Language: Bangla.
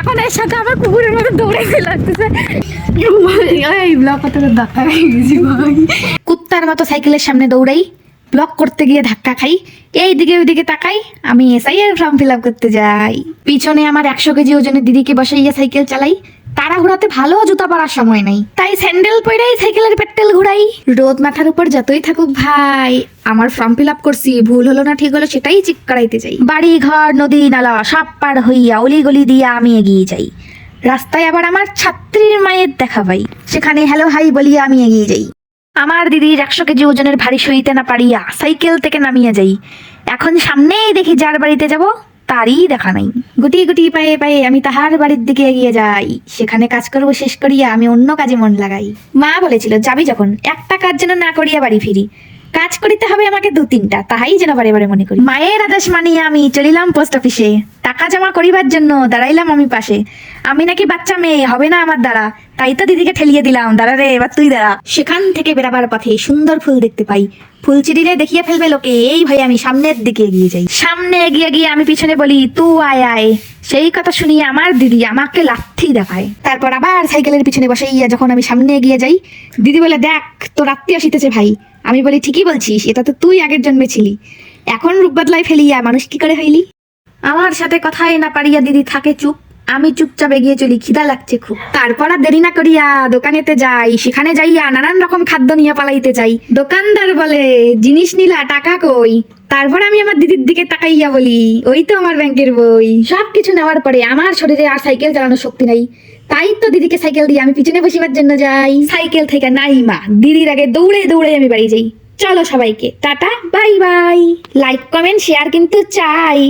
এখন এর সাথে আমার কুকুরের মতো দৌড়ে লাগতেছে এই ব্লক কত ধাক্কা গেছি কুত্তার মতো সাইকেলের সামনে দৌড়াই ব্লক করতে গিয়ে ধাক্কা খাই। এই দিকে ওইদিকে তাকাই, আমি এসআই এর ফর্ম ফিল আপ করতে যাই। পিছনে আমার একশো কেজি ওজনের দিদিকে বসাইয়া সাইকেল চালাই। ঘোরাতে ভালো জুতা পরার সময় নাই। তাই স্যান্ডেল পরেই সাইকেলের পেট্টেল ঘুরাই। রোদ মাথার উপর যতই থাকুক ভাই, আমার ফর্ম ফিল আপ করছি, ভুল হলো না ঠিক হলো সেটাই চেক করাইতে যাই বাড়ি, ঘর, নদী, নালা, সব পার হইয়া অলি গলি দিয়ে আমি এগিয়ে যাই। রাস্তায় আবার আমার ছাত্রীর মায়ের দেখা পাই। সেখানে হ্যালো হাই বলিয়া আমি এগিয়ে যাই। আমার দিদির একশো কেজি ওজনের ভারী সইতে না পারিয়া সাইকেল থেকে নামিয়ে যাই। এখন সামনেই দেখি যার বাড়িতে যাব তারই দেখা নাই। গুটি গুটি পায়ে পায়ে আমি তাহার বাড়ির দিকে এগিয়ে যাই। সেখানে কাজ করব শেষ করিয়া আমি অন্য কাজে মন লাগাই। মা বলেছিল, যাবি যখন, একটা কাজ যেন না করিয়া বাড়ি ফিরি। কাজ করিতে হবে আমাকে দু তিনটা, তাহাই যেন বারে বারে মনে করি। মায়ের আদেশ মানিয়ে আমি চলিলাম পোস্ট অফিসে। টাকা জমা করিবার জন্য দাঁড়াইলাম আমি পাশে। আমি নাকি বাচ্চা মেয়ে, হবে না আমার দ্বারা। তাই তো দিদিকে ঠেলিয়ে দিলাম। দাঁড়া রে, এবার তুই দাঁড়া। সেখান থেকে বেরাবার পথে সুন্দর ফুল দেখতে পাই। ফুল চিরিলে দেখিয়ে ফেলবে লোকে, এই ভাই, আমি সামনের দিকে এগিয়ে যাই। সামনে এগিয়ে গিয়ে আমি পিছনে বলি, তু আয় আয়। সেই কথা শুনিয়ে আমার দিদি আমাকে লাথি দেখায়। তারপর আবার সাইকেলের পিছনে বসে ইয়া যখন আমি সামনে এগিয়ে যাই, দিদি বলে, দেখ, তোর আত্মীয় আসিতেছে ভাই। আমি বলি, ঠিকই বলছিস, এটা তো তুই আগের জন্মে ছিলি এখন রূপ বদলাই ফেলিয়া মানুষ কি করে হইলি? আমার সাথে কথাই না পারিয়া দিদি থাকে চুপ। আমি চুপচাপ এগিয়ে চলি, খিদা লাগছে খুব। তারপর আর দেরি না করিয়া দোকানেতে যাই, সেখানে যাইয়া নানান রকম খাদ্য নিয়ে পালাইতে চাই। দোকানদার বলে, জিনিস নিলা, টাকা কই? তারপর আমি আমার দিদির দিকে তাকাইয়া বলি, ওই তো আমার ব্যাংকের বই। সব কিছু নেওয়ার পরে আমার শরীরে আর সাইকেল চালানোর শক্তি নাই। তাই তো দিদিকে সাইকেল দিয়ে আমি পিছনে বসিবার জন্য যাই। সাইকেল থেকে নাই মা, দিদির আগে দৌড়ে দৌড়ে আমি বাড়ি যাই। চলো সবাইকে, tata, bye bye. Like, comment, share কিন্তু চাই।